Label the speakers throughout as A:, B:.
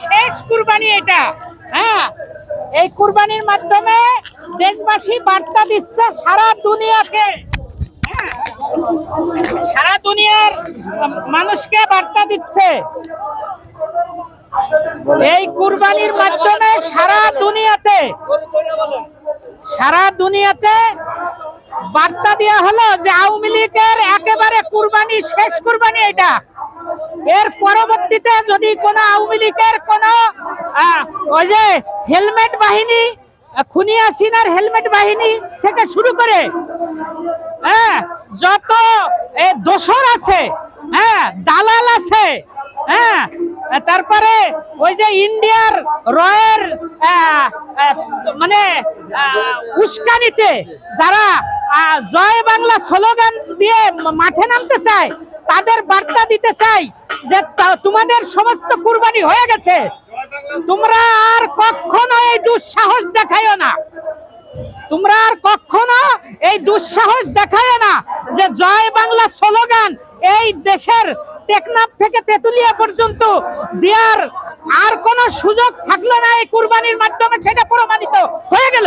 A: শেষ কুরবানি এটা। হ্যাঁ? এই কুরবানির মাধ্যমে দেশবাসী বার্তা দিচ্ছে সারা দুনিয়াকে। সারা দুনিয়ার মানুষকে বার্তা দিচ্ছে। এই কুরবানির মাধ্যমে সারা দুনিয়াতে সারা দুনিয়াতে বার্তা দেওয়া হলো যে আওয়ামী লীগের একেবারে কুরবানি, শেষ কুরবানি এটা। এর পরবর্তীতে যদি কোনো আওয়ামী লীগের কোন ওই যে হেলমেট বাহিনী খুনিয়া সিনার হেলমেট বাহিনী থেকে শুরু করে হ্যাঁ যত দোসর আছে হ্যাঁ দালাল আছে হ্যাঁ তারপরে ওই যে ইন্ডিয়ার রয়ের মানে উস্কানিতে যারা জয় বাংলা স্লোগান দিয়ে মাঠে নামতে চায় তাদের বার্তা দিতে চাই যে তোমাদের সমস্ত কুরবানি হয়ে গেছে। তোমরা আর কখনো এই দুঃসাহস দেখাইও না। তোমরা আর কখনো এই দুঃসাহস দেখায় না যে জয় বাংলা স্লোগান এই দেশের টেকনাফ থেকে তেতুলিয়া পর্যন্ত দেওয়ার আর কোনো সুযোগ থাকল না এই কুরবানির মাধ্যমে, সেটা প্রমাণিত হয়ে গেল।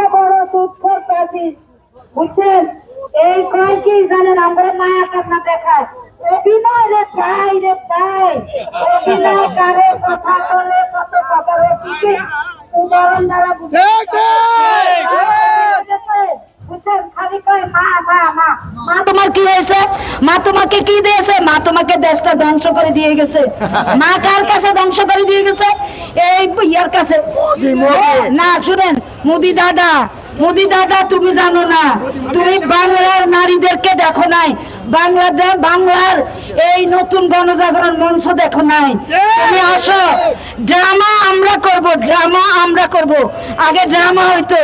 B: থেকে বড় সুৎখর প্রাচীর। বুঝছেন? এই কয় কি জানেন? আমরা মায়া কান্না দেখায়। অভিনয় রে পাই রে পাই অভিনয় কারে কথা বলে কত কথা রে উদাহরণ দ্বারা বুঝে বুঝছেন? খালি কয় মা মা মা। মা তোমার কি হয়েছে? মা তোমাকে কি দিয়েছে? মা তোমাকে দেশটা ধ্বংস করে দিয়ে গেছে। মা কার কাছে ধ্বংস ইয়ার কাছে না শুনেন মোদি দাদা মোদি দাদা তুমি জানো না তুমি বাংলার নারীদেরকে দেখো নাই বাংলাদেশ বাংলার এই নতুন গণজাগরণ মঞ্চ দেখো নাই। তুমি আসো ড্রামা আমরা ড্রামা আমরা করব। আগে ড্রামা হইতো।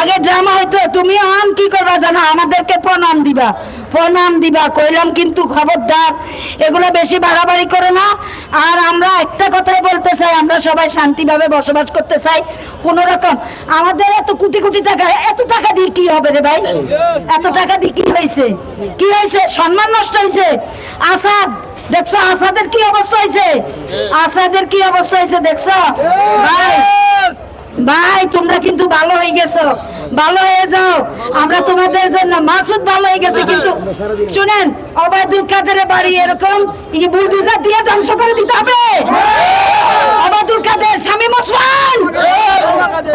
B: আগে ড্রামা হইতো, তুমি আন কি করবা জানো? আমাদেরকে প্রণাম দিবা। প্রণাম দিবা। কইলাম, কিন্তু খবরদার, এগুলো বেশি বাড়াবাড়ি করো না। আর আমরা একটা কথাই বলতে চাই, আমরা সবাই শান্তিভাবে বসবাস করতে চাই। কোন রকম, আমাদের এত কোটি কোটি টাকা, এত টাকা দিয়ে কি হবে রে ভাই? এত টাকা দিয়ে কি হয়েছে? কি হয়েছে? সম্মান নষ্ট হয়েছে। আসাদ দেখছ, আসাদের কি অবস্থা হয়েছে আসাদের কি অবস্থা হয়েছে দেখছ? ভাই ভাই, তোমরা কিন্তু ভালো হয়ে গেছো। ভালো হয়ে যাও। আমরা তোমাদের জন্য মাসুদ ভালো হয়ে গেছে, কিন্তু শুনেন, অবায়দুল কাদের বাড়ি এরকম বুলডোজার দিয়ে ধ্বংস করে দিতে হবে অবায়দুল কাদের শামীম ওসমান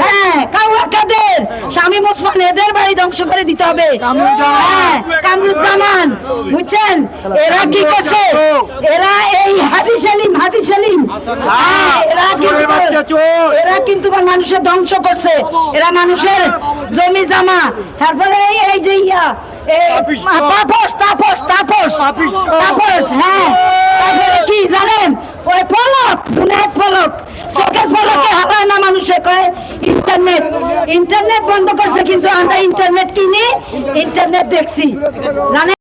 B: হ্যাঁ কাউয়া কাদের শামীম ওসমান এদের বাড়ি ধ্বংস করে দিতে হবে। হ্যাঁ কামরুজ্জামান বুঝছেন? এরা কি করছে? এরা এই হাজি সেলিম হাজি সেলিম। হ্যাঁ, এরা কিন্তু এরা কিন্তু মানুষের ধ্বংস করছে। এরা মানুষের জমি জামা। তারপরে এই এই যে ইয়া তাপস তাপস তাপস। তাপস হ্যাঁ। তারপরে কি জানেন? ওই পলক জুনায়দ পলক। চোখের পলকে হারায় না মানুষে কয়? ইন্টারনেট। ইন্টারনেট বন্ধ করছে কিন্তু আমরা ইন্টারনেট কিনি ইন্টারনেট দেখছি। জানেন?